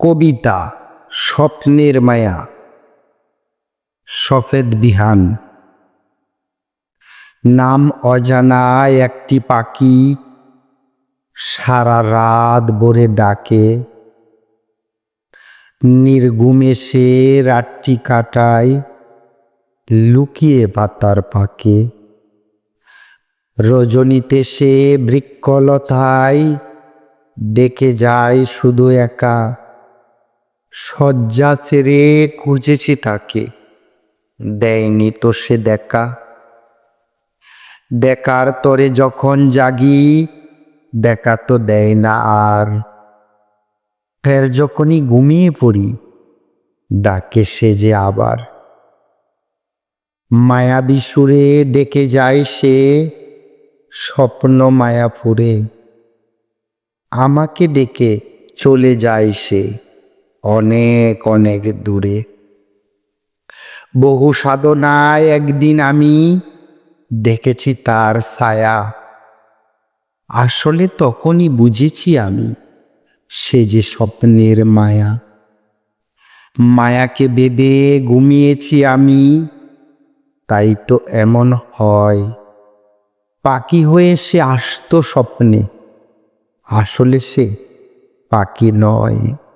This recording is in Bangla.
কবিতা, স্বপ্নের মায়া, সফেদ বিহান। নাম অজানা একটি পাখি সারা রাত ভরে ডাকে। নির্গুমে সে রাতটি কাটায়, লুকিয়ে পাতার পাকে রজনীতে সে বৃক্ষলতায়, ডেকে যায় শুধু একা। শয্যা ছেড়ে খুঁজেছি তাকে। দেয়নি তো সে দেখা। দেখার তরে যখন জাগি, দেখা তো দেয় না আর। ফের যখনই ঘুমিয়ে পড়ি, ডাকে সে যে আবার। মায়াবী সুরে ডেকে যায় সে স্বপ্ন মায়াপুরে। আমাকে ডেকে চলে যায় সে। অনেক অনেক দূরে। বহু সাধনায় একদিন আমি দেখেছি তার ছায়া। আসলে তখনই বুঝেছি আমি, সে যে স্বপ্নের মায়া। মায়াকে বেদে ঘুমিয়েছি আমি, তাই তো এমন হয়। পাখি হয়ে সে আসতো স্বপ্নে, আসলে সে পাখি নয়।